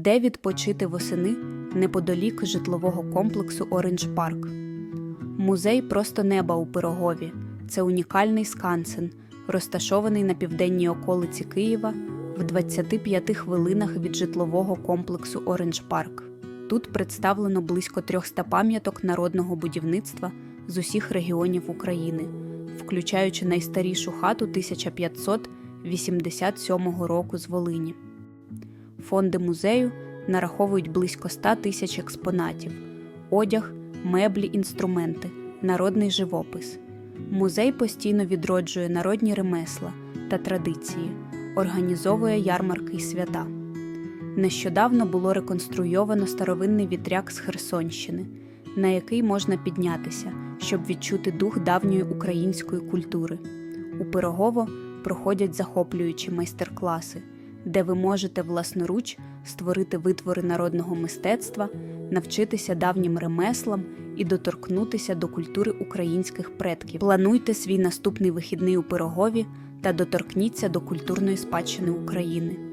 де відпочити восени неподалік житлового комплексу Оранж Парк. Музей просто неба у Пирогові. Це унікальний скансен, розташований на південній околиці Києва в 25 хвилинах від житлового комплексу Оранж Парк. Тут представлено близько 300 пам'яток народного будівництва з усіх регіонів України, включаючи найстарішу хату 1587 року з Волині. Фонди музею нараховують близько 100 тисяч експонатів: одяг, меблі, інструменти, народний живопис. Музей постійно відроджує народні ремесла та традиції, організовує ярмарки й свята. Нещодавно було реконструйовано старовинний вітряк з Херсонщини, на який можна піднятися, щоб відчути дух давньої української культури. У Пирогово проходять захоплюючі майстер-класи, де ви можете власноруч створити витвори народного мистецтва, навчитися давнім ремеслам і доторкнутися до культури українських предків. Плануйте свій наступний вихідний у Пирогові та доторкніться до культурної спадщини України.